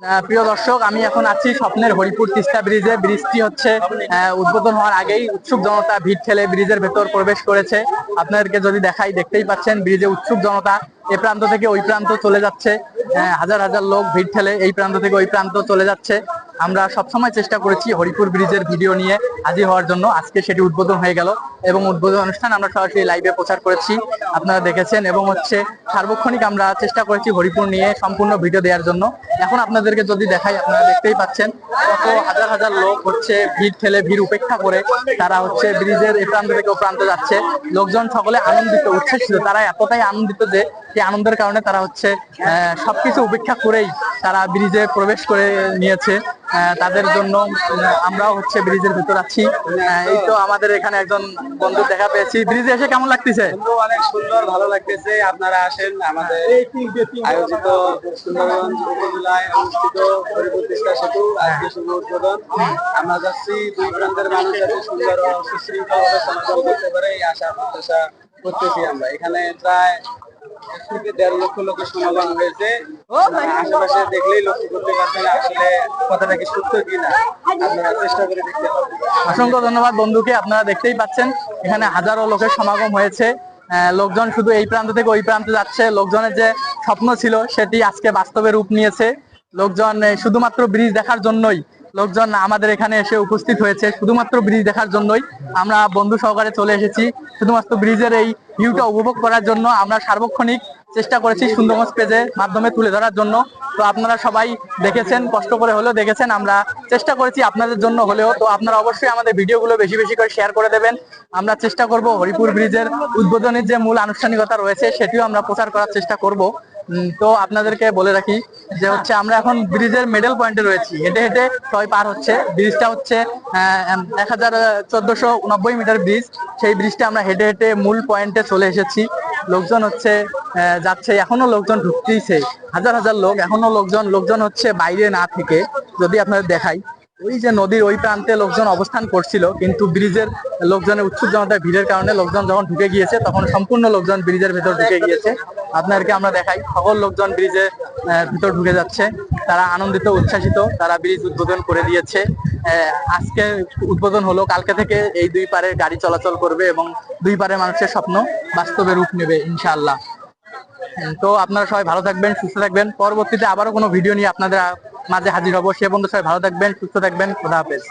প্রিয় দর্শক, আমি এখন আছি স্বপ্নের হরিপুর তিস্তা ব্রিজে। ব্রিজটি হচ্ছে উদ্বোধন হওয়ার আগেই উৎসুক জনতা ভিড় ঠেলে ব্রিজের ভেতর প্রবেশ করেছে। আপনাদেরকে যদি দেখাই, দেখতেই পাচ্ছেন ব্রিজে উৎসুক জনতা এ প্রান্ত থেকে ওই প্রান্ত চলে যাচ্ছে। হাজার হাজার লোক ভিড় ঠেলে এই প্রান্ত থেকে ওই প্রান্ত চলে যাচ্ছে। আমরা সবসময় চেষ্টা করেছি হরিপুর ব্রিজের ভিডিও নিয়ে হাজির হওয়ার জন্য। আজকে সেটি উদ্বোধন হয়ে গেল এবং উদ্বোধন অনুষ্ঠান আমরা সরাসরি লাইভে প্রচার করেছি, আপনারা দেখেছেন। এবং হচ্ছে সার্বক্ষণিক আমরা চেষ্টা করেছি হরিপুর নিয়ে সম্পূর্ণ ভিডিও দেওয়ার জন্য। এখন আপনাদেরকে যদি দেখাই, আপনারা দেখতেই পাচ্ছেন কত হাজার হাজার লোক হচ্ছে ভিড় ঠেলে, ভিড় উপেক্ষা করে তারা হচ্ছে ব্রিজের এ প্রান্ত থেকে ও প্রান্ত যাচ্ছে। লোকজন সকলে আনন্দিত, উচ্ছ্বাসিত, তারা এতটাই আনন্দিত যে সেই আনন্দের কারণে তারা হচ্ছে সবকিছু উপেক্ষা করেই তারা ব্রিজে প্রবেশ করে নিয়েছে। তাদের জন্য আমরাও হচ্ছে ব্রিজের ভিতর আছি। এই তো আমাদের এখানে একজন বন্ধু দেখা পেয়েছি। ব্রিজে এসে কেমন লাগতেছে? অনেক সুন্দর, ভালো লাগতেছে। আপনারা আসেন, আমাদের আয়োজিত সুন্দরগঞ্জ উপজেলায় অনুষ্ঠিত তিস্তা সেতু আজকে শুভ উদ্বোধন। আমরা যাচ্ছি, দুই প্রান্তের মানুষ যাতে সুন্দর করতে পারে, এই আশা, প্রত্যাশা করতেছি আমরা। এখানে প্রায় থেকে দেড় লক্ষ লোকের সমাগম হয়েছে। আশেপাশে দেখলেই লক্ষ্য করতে পারবেন আসলে কথাটা কি সত্য আপনারা চেষ্টা করে দেখতে পারবেন। অসংখ্য ধন্যবাদ বন্ধুকে, আপনারা দেখতেই পাচ্ছেন। এখানে হাজারো লোকের সমাগম হয়েছে। লোকজন শুধু এই প্রান্ত থেকে ওই প্রান্তে যাচ্ছে। লোকজনের যে স্বপ্ন ছিল, সেটি আজকে বাস্তবে রূপ নিয়েছে। লোকজন শুধুমাত্র ব্রিজ দেখার জন্যই লোকজন আমাদের এখানে এসে উপস্থিত হয়েছে, শুধুমাত্র ব্রিজ দেখার জন্যই। আমরা বন্ধু সহকারে চলে এসেছি, শুধুমাত্র ব্রিজের এই ভিউটা উপভোগ করার জন্য আমরা সার্বক্ষণিক চেষ্টা করেছি সুন্দরগঞ্জ পেজের মাধ্যমে তুলে ধরার জন্য। তো আপনারা সবাই দেখেছেন, কষ্ট করে হলেও দেখেছেন, আমরা চেষ্টা করেছি আপনাদের জন্য হলেও। তো আপনারা অবশ্যই আমাদের ভিডিওগুলো বেশি বেশি করে শেয়ার করে দেবেন। আমরা চেষ্টা করব হরিপুর ব্রিজের উদ্বোধনের যে মূল আনুষ্ঠানিকতা রয়েছে, সেটিও আমরা প্রচার করার চেষ্টা করব। তো আপনাদেরকে বলে রাখি যে হচ্ছে আমরা এখন ব্রিজের মিডল পয়েন্টে রয়েছি। হেঁটে হেঁটে সবাই পার হচ্ছে। ব্রিজটা হচ্ছে এক হাজার চোদ্দশো উনব্বই মিটার ব্রিজ। সেই ব্রিজটা আমরা হেঁটে হেঁটে মূল পয়েন্টে চলে এসেছি। লোকজন হচ্ছে যাচ্ছে, এখনও লোকজন ঢুকতেইছে। হাজার হাজার লোক, এখনও লোকজন লোকজন হচ্ছে বাইরে না থেকে। যদি আপনাদের দেখাই ওই যে নদীর ওই প্রান্তে লোকজন অবস্থান করছিল, কিন্তু ব্রিজের লোকজনের উৎসুক জনতার ভিড়ের কারণে লোকজন যখন ঢুকে গিয়েছে, তখন সম্পূর্ণ লোকজন ব্রিজের ভেতর ঢুকে গিয়েছে। আপনাদেরকে আমরা দেখাই, সকল লোকজন ব্রিজে ভিতর ঢুকে যাচ্ছে। তারা আনন্দিত, উচ্ছ্বাসিত, তারা ব্রিজ উদ্বোধন করে দিয়েছে। আজকে উদ্বোধন হলো, কালকে থেকে এই দুই পারে গাড়ি চলাচল করবে এবং দুই পারে মানুষের স্বপ্ন বাস্তবে রূপ নেবে, ইনশাআল্লাহ। তো আপনারা সবাই ভালো থাকবেন, সুস্থ থাকবেন। পরবর্তীতে আবারও কোনো ভিডিও নিয়ে আপনাদের মাঝে হাজির হব। সে বন্ধু সবাই ভালো থাকবেন সুস্থ থাকবেন। খোদা হাফেজ।